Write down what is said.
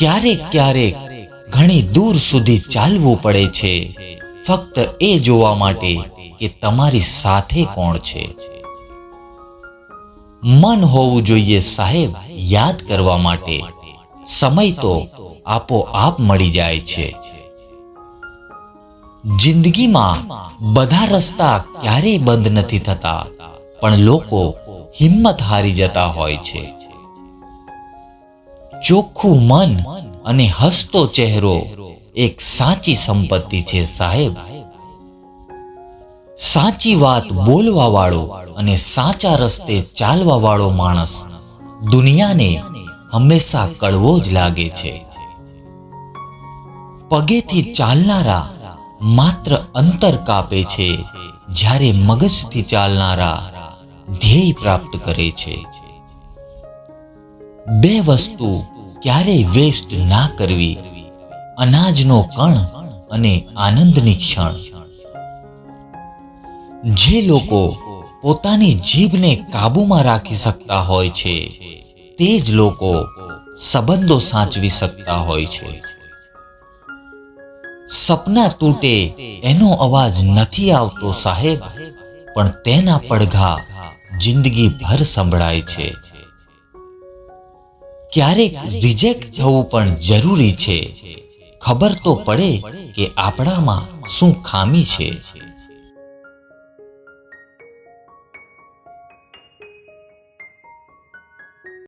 ક્યારેક ક્યારેક ઘણી દૂર સુધી ચાલવું પડે છે. ફક્ત એ જોવા માટે કે તમારી સાથે કોણ છે. મન હોવું જોઈએ સાહેબ યાદ કરવા માટે. સમય તો આપોઆપ મળી જાય છે. જિંદગીમાં બધા રસ્તા ક્યારેય બંધ નથી થતા, પણ લોકો હિંમત હારી જતા હોય છે. ચોખ્ખું મન અને હસતો ચહેરો એક સાચી સંપત્તિ છે, સાહેબ. સાચી વાત બોલવા વાળો અને સાચા રસ્તે ચાલવા વાળો માણસ દુનિયાને હંમેશા કડવો જ લાગે છે. પગેથી ચાલનારા માત્ર અંતર કાપે છે, જ્યારે મગજથી ચાલનારા ધ્યેય પ્રાપ્ત કરે છે. બે વસ્તુ ક્યારેય વેસ્ટ ના કરવી. અનાજનો કણ અને આનંદની ક્ષણ. જે લોકો પોતાની જીભને કાબૂમાં રાખી શકતા હોય છે, તે જ લોકો સંબંધો સાચવી શકતા હોય છે. સપના તૂટે એનો અવાજ નથી આવતો સાહેબ, પણ તેના પડઘા જિંદગી ભર સંભળાય છે. ક્યારેક રિજેક્ટ થવું પણ જરૂરી છે. ખબર તો પડે કે આપણામાં શું ખામી છે.